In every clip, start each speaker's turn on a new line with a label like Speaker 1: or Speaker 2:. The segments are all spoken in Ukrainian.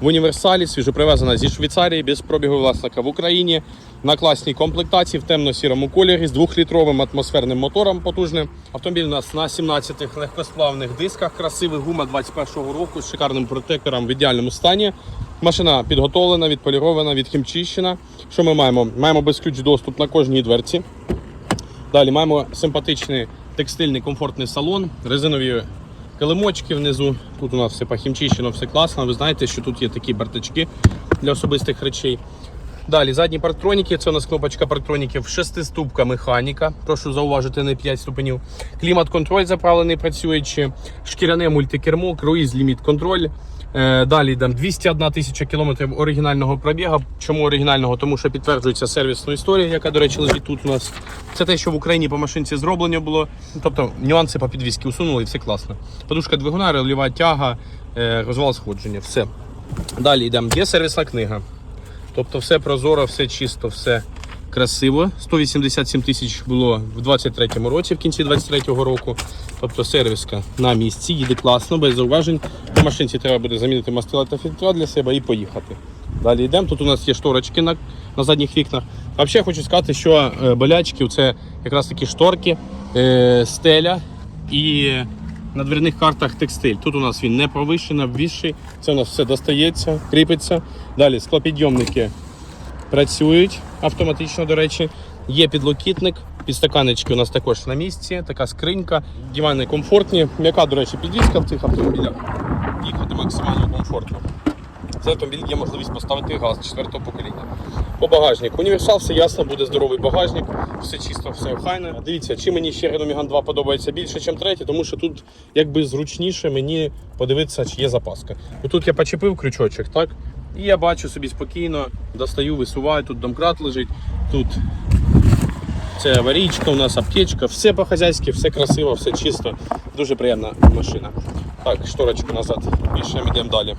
Speaker 1: В універсалі свіжопривезена зі Швейцарії без пробігу власника в Україні на класній комплектації в темно-сірому кольорі з двохлітровим атмосферним мотором потужним. Автомобіль у нас на 17-х легкосплавних дисках, красивий гума 21-го року з шикарним протектором в ідеальному стані. Машина підготовлена, відполірована, відхімчищена. Що ми маємо? Маємо безключ доступ на кожній дверці. Далі маємо симпатичний текстильний комфортний салон, резинові килимочки внизу. Тут у нас все похімчищено, все класно. Ви знаєте, що тут є такі бартачки для особистих речей. Далі задні парктроніки, це у нас кнопочка парктроніків, шестиступка механіка. Прошу зауважити, не 5 ступенів. Клімат-контроль заправлений працюючи, шкіряне мультикермо, круїз ліміт контроль. Е, Далі йдемо 201 тисяча кілометрів оригінального пробігу. Чому оригінального? Тому що підтверджується сервісна історія, яка, до речі, лежить тут у нас. Це те, що в Україні по машинці зроблено було. Тобто нюанси по підвісці усунули і все класно. Подушка двигуна, рельєва тяга, е, розвал сходження. Все. Далі йдемо. Є сервісна книга. Тобто все прозоро, все чисто, все красиво. 187 тисяч було в 23-му році, в кінці 23-го року. Тобто сервіска на місці, їде класно, без зауважень. На машинці треба буде замінити мастила та фільтра для себе і поїхати. Далі йдемо. Тут у нас є шторочки на, на задніх вікнах. А взагалі хочу сказати, що е, болячки це якраз такі шторки, е, стеля і на дверних картах текстиль. Тут у нас він не повищений, обвісший. Це у нас все достається, кріпиться. Далі склопідйомники працюють автоматично, до речі. Є підлокітник, підстаканечки у нас також на місці, така скринька, дивани комфортні. М'яка, до речі, підвізка в цих автомобілях. Їхати максимально комфортно. Цей автомобіль є можливість поставити газ четвертого покоління. По багажнику. Універсал, все ясно, буде здоровий багажник, все чисто, все охайно. Дивіться, чи мені ще Renault Megane 2 подобається більше, ніж третій, тому що тут якби зручніше мені подивитися, чи є запаска. Тут я почепив крючочок, так? І я бачу собі спокійно, достаю, висуваю, тут домкрат лежить, тут це аварійка, у нас аптечка, все по-хазяйськи, все красиво, все чисто. Дуже приємна машина. Так, шторочку назад. Більше йдемо далі.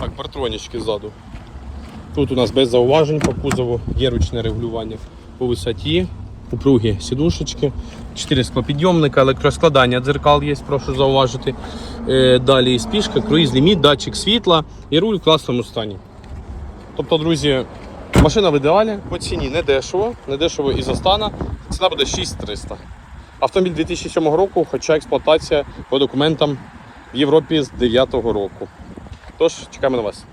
Speaker 1: Так, партронічки ззаду. Тут у нас без зауважень по кузову, є ручне регулювання по висоті, упругі сідушечки, 4 склопідйомника, електроскладання дзеркал є, прошу зауважити. Е, Далі спішка, круїз ліміт, датчик світла і руль в класному стані. Тобто, друзі, машина в ідеалі, по ціні не дешево, не дешево і за стана. Ціна буде 6300. Автомобіль 2007 року, хоча експлуатація по документам в Європі з 2009 року. Тож, чекаємо на вас.